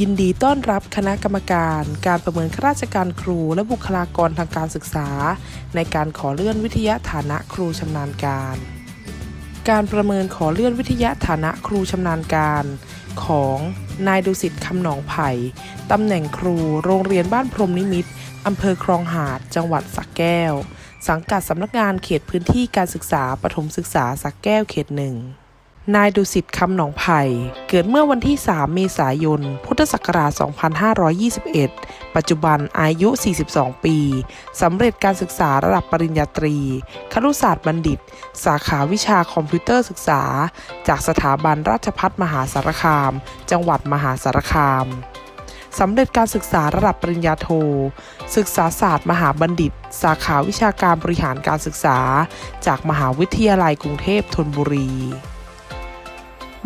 ยินดีต้อนรับคณะกรรมการ การประเมินข้าราชการครูและบุคลากรทางการศึกษา ในการขอเลื่อนวิทยาฐานะครูชำนาญการ การประเมินขอเลื่อนวิทยาฐานะครูชำนาญการ ของนายดุสิตคำหนองไผ่ตำแหน่งครูโรงเรียนบ้านพรมนิมิตอำเภอคลองหาด จังหวัดสระแก้ว สังกัดสำนักงานเขตพื้นที่การศึกษาปฐมศึกษาสระแก้วเขตหนึ่ง นายดุสิตคำหนองไผ่เกิดเมื่อวันที่ 3 เมษายน พุทธศักราช 2521 ปัจจุบันอายุ 42 ปี สำเร็จการศึกษาระดับปริญญาตรี ครุศาสตร์บัณฑิต สาขาวิชาคอมพิวเตอร์ศึกษา จากสถาบันราชพัฒมหาสารคาม จังหวัดมหาสารคามสำเร็จการศึกษาระดับปริญญาโท ศึกษาศาสตร์มหาบัณฑิต สาขาวิชาการบริหารการศึกษา จากมหาวิทยาลัยกรุงเทพธนบุรี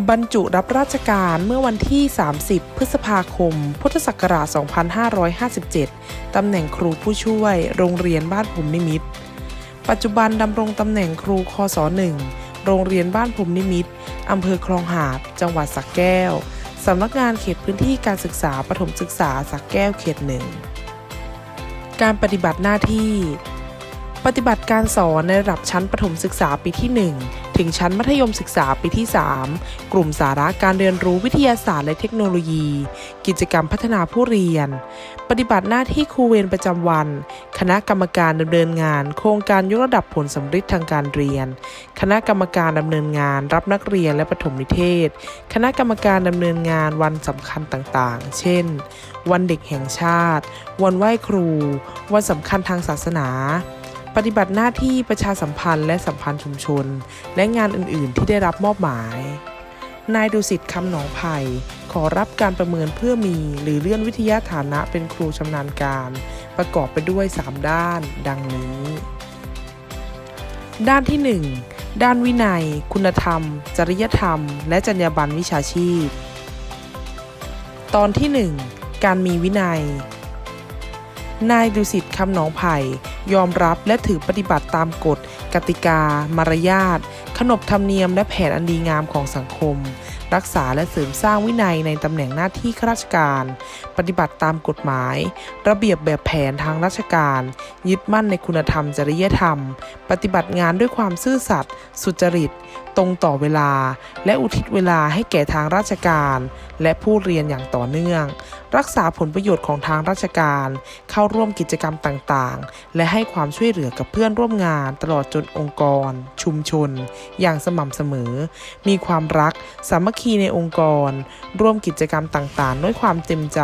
บรรจุรับราชการเมื่อวันที่ 30 พฤษภาคม พุทธศักราช 2557 ตำแหน่งครูผู้ช่วย โรงเรียนบ้านภูมินิมิตรปัจจุบันดำรงตำแหน่งครูคศ1โรงเรียนบ้านภูมินิมิตรอำเภอคลองหาดจังหวัดสระแก้ว สำนักงานเขตพื้นที่การศึกษาปฐมศึกษาสระแก้วเขตหนึ่ง การปฏิบัติหน้าที่ ปฏิบัติการสอนในระดับชั้นประถมศึกษาปีที่ 1 ถึงชั้นมัธยมศึกษาปีที่ 3 กลุ่มสาระการเรียนรู้วิทยาศาสตร์และเทคโนโลยี กิจกรรมพัฒนาผู้เรียน ปฏิบัติหน้าที่ครูเวรประจำวัน คณะกรรมการดำเนินงาน โครงการยกระดับผลสำฤทธิ์ทางการเรียน คณะกรรมการดำเนินงาน รับนักเรียนและปฐมนิเทศ คณะกรรมการดำเนินงานวันสำคัญต่างๆ เช่น วันเด็กแห่งชาติ วันไหว้ครู วันสำคัญทางศาสนา ปฏิบัติหน้าที่ประชาสัมพันธ์และสัมพันธ์ชุมชน และงานอื่น ๆ ที่ได้รับมอบหมาย นายดุสิตคำหนองไผ่ขอรับการประเมินเพื่อมี หรือเลื่อนวิทยาฐานะเป็นครูชำนาญการ ประกอบไปด้วย 3 ด้าน ดังนี้ ด้านที่ 1 ด้านวินัย คุณธรรม จริยธรรม และจรรยาบรรณวิชาชีพ ตอนที่ 1 การมีวินัย นายดุสิตคำหนองไผ่ ยอมรับและถือปฏิบัติตามกฎ กติกา มารยาท ขนบธรรมเนียมและแผนอันดีงามของสังคม รักษาและเสริมสร้างวินัยในตำแหน่งหน้าที่ข้าราชการ ปฏิบัติตามกฎหมาย ระเบียบแบบแผนทางราชการ ยึดมั่นในคุณธรรมจริยธรรม ปฏิบัติงานด้วยความซื่อสัตย์สุจริต ตรงต่อเวลา และอุทิศเวลาให้แก่ทางราชการ และผู้เรียนอย่างต่อเนื่อง รักษาผลประโยชน์ของทางราชการ เข้าร่วมกิจกรรมต่างๆ และให้ความช่วยเหลือกับเพื่อนร่วมงานตลอดจนองค์กร ชุมชน อย่างสม่ำเสมอ มีความรัก สามัคคีในองค์กร ร่วมกิจกรรมต่างๆ ด้วยความเต็มใจ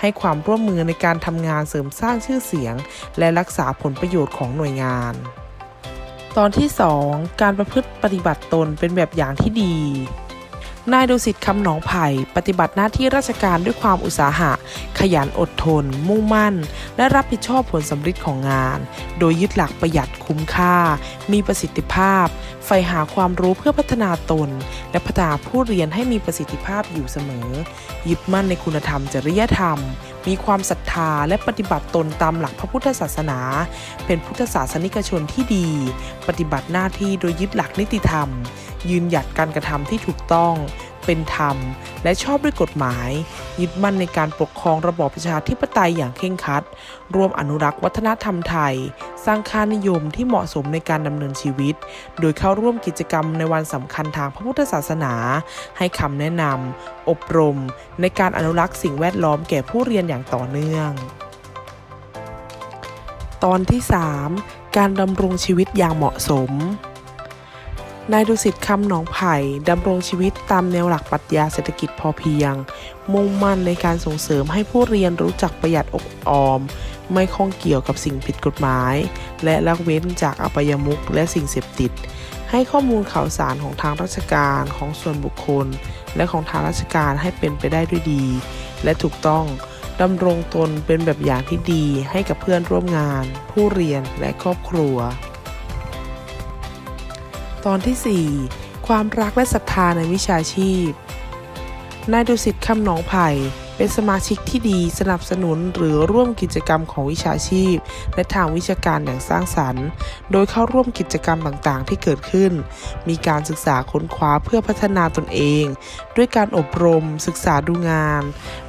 ให้ความร่วมมือในการทำงานเสริมสร้างชื่อเสียง และรักษาผลประโยชน์ของหน่วยงานตอนที่ 2 การประพฤติปฏิบัติตนเป็นแบบอย่างที่ดี นายดุสิตคำหนองไผ่ปฏิบัติหน้าที่ราชการด้วยความอุตสาหะ ขยันอดทน มุ่งมั่น และรับผิดชอบผลสำฤทธิ์ของงาน โดยยึดหลักประหยัดคุ้มค่า มีประสิทธิภาพ ใฝ่หาความรู้เพื่อพัฒนาตน และพัฒนาผู้เรียนให้มีประสิทธิภาพอยู่เสมอ ยึดมั่นในคุณธรรมจริยธรรม มีความศรัทธาและปฏิบัติตนตามหลักพระพุทธศาสนา เป็นพุทธศาสนิกชนที่ดี ปฏิบัติหน้าที่โดยยึดหลักนิติธรรม ยืนหยัดการกระทำที่ถูกต้อง เป็นธรรม และชอบด้วยกฎหมาย ยึดมั่นในการปกครองระบอบประชาธิปไตยอย่างเคร่งครัดร่วมอนุรักษ์วัฒนธรรมไทย สร้างค่านิยมที่เหมาะสมในการดำเนินชีวิต โดยเข้าร่วมกิจกรรมในวันสำคัญทางพระพุทธศาสนา ให้คำแนะนำอบรม ในการอนุรักษ์สิ่งแวดล้อมแก่ผู้เรียนอย่างต่อเนื่อง ตอนที่ 3 การดำรงชีวิตอย่างเหมาะสม นายดุสิตคำหนองไผ่ดำรงชีวิตตามแนวหลักปรัชญาเศรษฐกิจพอเพียง มุ่งมั่นในการส่งเสริมให้ผู้เรียนรู้จักประหยัดอกออม ไม่ข้องเกี่ยวกับสิ่งผิดกฎหมาย และละเว้นจากอบายมุขและสิ่งเสพติด ให้ข้อมูลข่าวสารของทางราชการของส่วนบุคคล และของทางราชการให้เป็นไปได้ด้วยดี และถูกต้องดำรงตนเป็นแบบอย่างที่ดีให้กับเพื่อนร่วมงาน ผู้เรียนและครอบครัว ตอนที่ 4 ความรักและศรัทธาในวิชาชีพ นายดุสิตคำหนองไผ่ เป็นสมาชิกที่ดีสนับสนุนหรือร่วมกิจกรรมของวิชาชีพ และทางวิชาการอย่างสร้างสรรค์ โดยเข้าร่วมกิจกรรมต่างๆ ที่เกิดขึ้น มีการศึกษาค้นคว้าเพื่อพัฒนาตนเอง ด้วยการอบรม ศึกษาดูงาน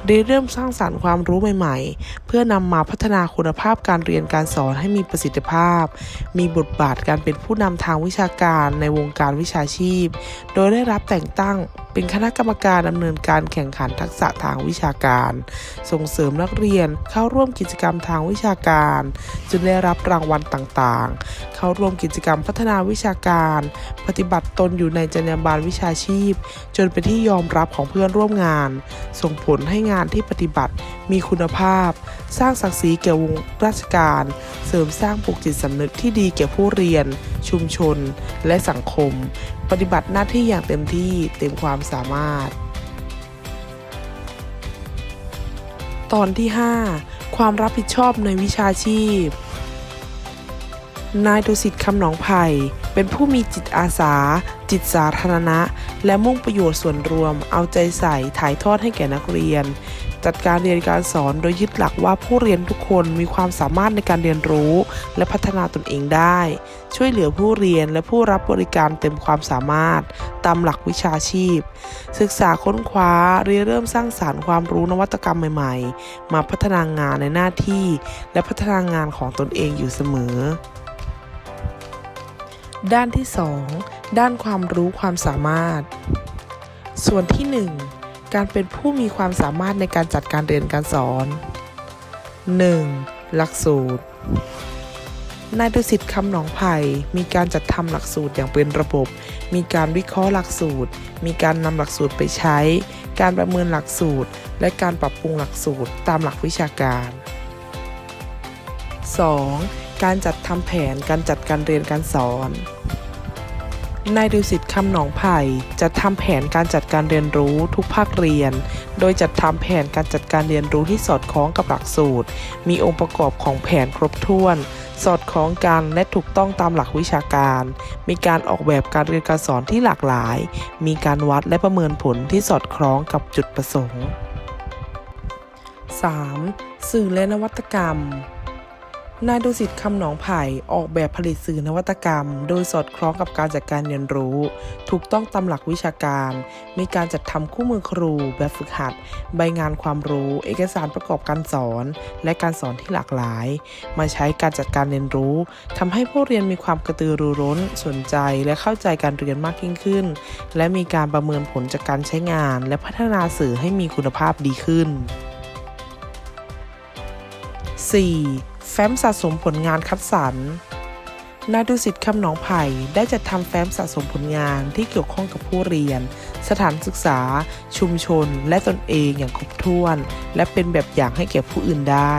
ได้เริ่มสร้างสรรค์ความรู้ใหม่ ๆเพื่อนำมาพัฒนาคุณภาพการเรียนการสอนให้มีประสิทธิภาพ มีบทบาทการเป็นผู้นำทางวิชาการในวงการวิชาชีพ โดยได้รับแต่งตั้งเป็นคณะกรรมการดำเนินการแข่งขันทักษะทางวิชาการ ส่งเสริมนักเรียนเข้าร่วมกิจกรรมทางวิชาการ จนได้รับรางวัลต่างๆ เข้าร่วมกิจกรรมพัฒนาวิชาการ ปฏิบัติตนอยู่ในจรรยาบรรณวิชาชีพ จนเป็นที่ยอมรับของเพื่อนร่วมงาน ส่งผลให้งานที่ปฏิบัติมีคุณภาพสร้างศักดิ์ศรีแก่วงราชการ เสริมสร้างปลูกจิตสำนึกที่ดีแก่ผู้เรียน ชุมชน และสังคม ปฏิบัติหน้าที่อย่างเต็มที่เต็มความสามารถ ตอนที่ 5 ความรับผิดชอบในวิชาชีพนายดุสิตคำหนองไผ่เป็นผู้มีจิตอาสา จิตสาธารณะ และมุ่งประโยชน์ส่วนรวม เอาใจใส่ถ่ายทอดให้แก่นักเรียน จัดการเรียนการสอนโดยยึดหลักว่าผู้เรียนทุกคนมีความสามารถในการเรียนรู้ และพัฒนาตนเองได้ ช่วยเหลือผู้เรียนและผู้รับบริการเต็มความสามารถ ตามหลักวิชาชีพ ศึกษาค้นคว้าเรียนเริ่มสร้างสารรค์ความรู้นวัตกรรมใหม่ๆ มาพัฒนางานในหน้าที่ และพัฒนางานของตนเองอยู่เสมอด้านที่ 2 ด้านความรู้ความสามารถ ส่วนที่ 1 การเป็นผู้มีความสามารถในการจัดการเรียนการสอน 1. หลักสูตร นายดุสิตคำหนองไผ่มีการจัดทำหลักสูตรอย่างเป็นระบบ มีการวิเคราะห์หลักสูตร มีการนำหลักสูตรไปใช้ การประเมินหลักสูตร และการปรับปรุงหลักสูตรตามหลักวิชาการ 2. การจัดทำแผนการจัดการเรียนการสอน นายดุสิตคำหนองไผ่จัดทำแผนการจัดการเรียนรู้ทุกภาคเรียน โดยจัดทำแผนการจัดการเรียนรู้ที่สอดคล้องกับหลักสูตร มีองค์ประกอบของแผนครบถ้วน สอดคล้องกันและถูกต้องตามหลักวิชาการ มีการออกแบบการเรียนการสอนที่หลากหลาย มีการวัดและประเมินผลที่สอดคล้องกับจุดประสงค์ 3. สื่อและนวัตกรรม นายดุสิตคำหนองไผ่ออกแบบผลิตสื่อนวัตกรรม โดยสอดคล้องกับการจัดการเรียนรู้ ถูกต้องตามหลักวิชาการ มีการจัดทำคู่มือครู แบบฝึกหัด ใบงานความรู้ เอกสารประกอบการสอน และการสอนที่หลากหลาย มาใช้การจัดการเรียนรู้ทำให้ผู้เรียนมีความกระตือรือร้น สนใจและเข้าใจการเรียนมากยิ่งขึ้น และมีการประเมินผลจากการใช้งาน และพัฒนาสื่อให้มีคุณภาพดีขึ้น 4. แฟ้มสะสมผลงานคัดสรรนายดุสิตคำหนองไผ่ได้จัดทำแฟ้มสะสมผลงานที่เกี่ยวข้องกับผู้เรียน สถานศึกษา ชุมชน และตนเองอย่างครบถ้วน และเป็นแบบอย่างให้แก่ผู้อื่นได้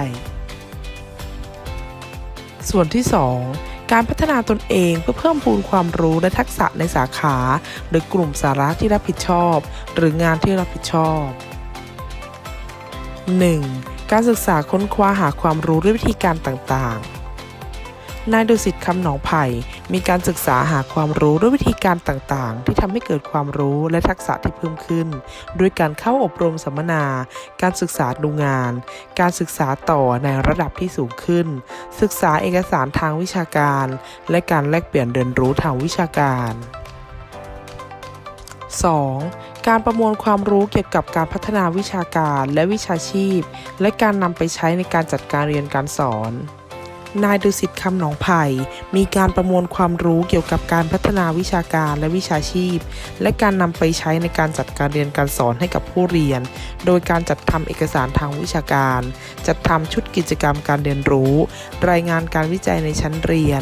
ส่วนที่ 2 การพัฒนาตนเองเพื่อเพิ่มพูนความรู้และทักษะในสาขาหรือกลุ่มสาระที่รับผิดชอบ หรืองานที่รับผิดชอบ 1. การศึกษาค้นคว้าหาความรู้ด้วยวิธีการต่างๆ นายดุสิตคำหนองไผ่ มีการศึกษาหาความรู้ด้วยวิธีการต่างๆ ที่ทำให้เกิดความรู้และทักษะที่เพิ่มขึ้น ด้วยการเข้าอบรมสัมมนา การศึกษาดูงาน การศึกษาต่อในระดับที่สูงขึ้น ศึกษาเอกสารทางวิชาการ และการแลกเปลี่ยนเรียนรู้ทางวิชาการ 2. การประมวลความรู้เกี่ยวกับการพัฒนาวิชาการและวิชาชีพ และการนำไปใช้ในการจัดการเรียนการสอนนายดุสิตคำหนองไผ่ มีการประมวลความรู้เกี่ยวกับการพัฒนาวิชาการและวิชาชีพ และการนำไปใช้ในการจัดการเรียนการสอนให้กับผู้เรียน โดยการจัดทำเอกสารทางวิชาการ จัดทำชุดกิจกรรมการเรียนรู้ รายงานการวิจัยในชั้นเรียน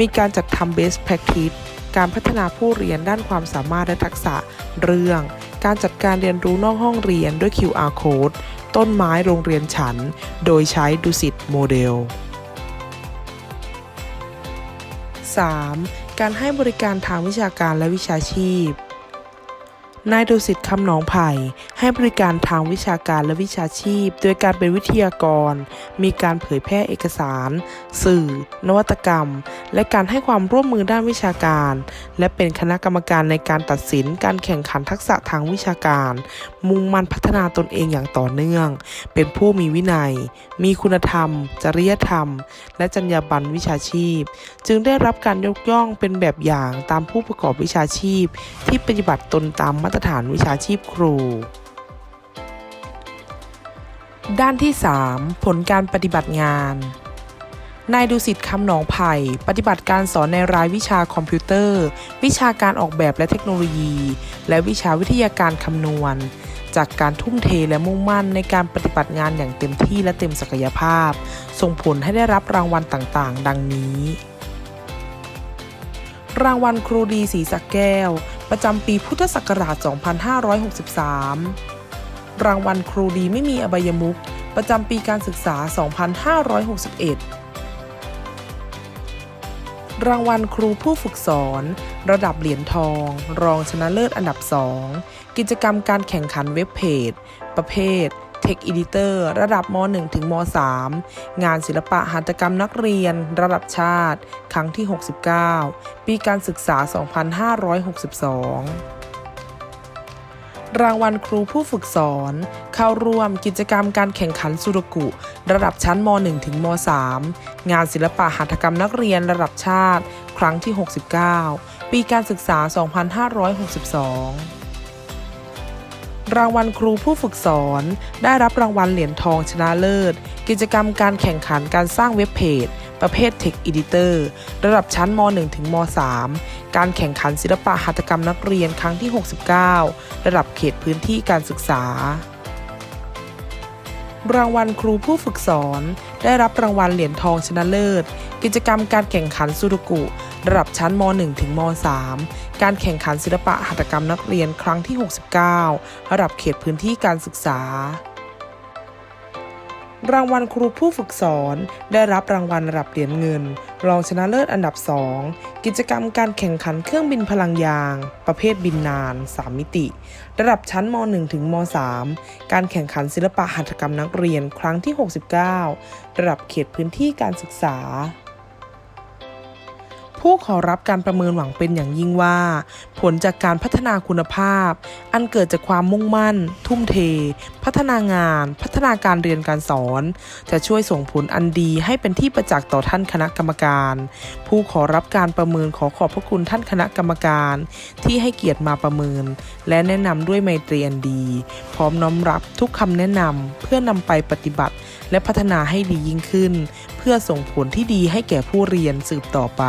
มีการจัดทำ best practice การพัฒนาผู้เรียนด้านความสามารถและทักษะ เรื่อง การจัดการเรียนรู้นอกห้องเรียนด้วย QR code ต้นไม้โรงเรียนฉัน โดยใช้ดุสิตโมเดล 3. การให้บริการทางวิชาการและวิชาชีพ นายดุสิตคำหนองไผ่ ให้บริการทางวิชาการและวิชาชีพ โดยการเป็นวิทยากร มีการเผยแพร่เอกสาร สื่อ นวัตกรรม และการให้ความร่วมมือด้านวิชาการ และเป็นคณะกรรมการในการตัดสินการแข่งขันทักษะทางวิชาการ มุ่งมั่นพัฒนาตนเองอย่างต่อเนื่อง เป็นผู้มีวินัย มีคุณธรรม จริยธรรม และจรรยาบรรณวิชาชีพ จึงได้รับการยกย่องเป็นแบบอย่างตามผู้ประกอบวิชาชีพ ที่ปฏิบัติตนตามมาาตรฐานวิชาชีพครู ด้านที่ 3 ผลการปฏิบัติงาน นายดุสิตคำหนองไผ่ ปฏิบัติการสอนในรายวิชาคอมพิวเตอร์ วิชาการออกแบบและเทคโนโลยี และวิชาวิทยาการคำนวณ จากการทุ่มเทและมุ่งมั่นในการปฏิบัติงานอย่างเต็มที่และเต็มศักยภาพ ส่งผลให้ได้รับรางวัลต่างๆ ดังนี้รางวัลครูดีสีสักแก้ว ประจำปีพุทธศักราช 2563 รางวัลครูดีไม่มีอบายมุขประจำปีการศึกษา 2561 รางวัลครูผู้ฝึกสอน ระดับเหรียญทอง รองชนะเลิศอันดับ 2 กิจกรรมการแข่งขันเว็บเพจ ประเภท Tech Editor ระดับม .1 ถึงม .3 งานศิลปะหัตถกรรมนักเรียน ระดับชาติ ครั้งที่ 69 ปีการศึกษา 2562รางวัลครูผู้ฝึกสอน เข้าร่วมกิจกรรมการแข่งขันสุรกุ ระดับชั้นม .1 ถึงม .3 งานศิลปะหัตถกรรมนักเรียนระดับชาติ ครั้งที่ 69 ปีการศึกษา 2562 รางวัลครูผู้ฝึกสอน ได้รับรางวัลเหรียญทองชนะเลิศ กิจกรรมการแข่งขันการสร้างเว็บเพจ ประเภท Tech Editor ระดับชั้นม .1 ถึงม .3 การแข่งขันศิลปะหัตถกรรมนักเรียนครั้งที่ 69 ระดับเขตพื้นที่การศึกษา รางวัลครูผู้ฝึกสอน ได้รับรางวัลเหรียญทองชนะเลิศ กิจกรรมการแข่งขันสุรกุ ระดับชั้นม .1 ถึงม .3 การแข่งขันศิลปะหัตถกรรมนักเรียนครั้งที่ 69 ระดับเขตพื้นที่การศึกษา รางวัลครูผู้ฝึกสอน ได้รับรางวัลระดับเหรียญเงิน รองชนะเลิศอันดับ 2 กิจกรรมการแข่งขันเครื่องบินพลังยาง ประเภทบินนาน 3 มิติ ระดับชั้นม .1 ถึงม .3 การแข่งขันศิลปะหัตถกรรมนักเรียนครั้งที่ 69 ระดับเขตพื้นที่การศึกษา ผู้ขอรับการประเมินหวังเป็นอย่างยิ่งว่า ผลจากการพัฒนาคุณภาพ อันเกิดจากความมุ่งมั่น ทุ่มเท พัฒนางาน พัฒนาการเรียนการสอน จะช่วยส่งผลอันดีให้เป็นที่ประจักษ์ต่อท่านคณะกรรมการ ผู้ขอรับการประเมินขอขอบพระคุณท่านคณะกรรมการ ที่ให้เกียรติมาประเมิน และแนะนำด้วยไมตรีอันดี พร้อมน้อมรับทุกคำแนะนำเพื่อนำไปปฏิบัติ และพัฒนาให้ดียิ่งขึ้นเพื่อส่งผลที่ดีให้แก่ผู้เรียนสืบต่อไป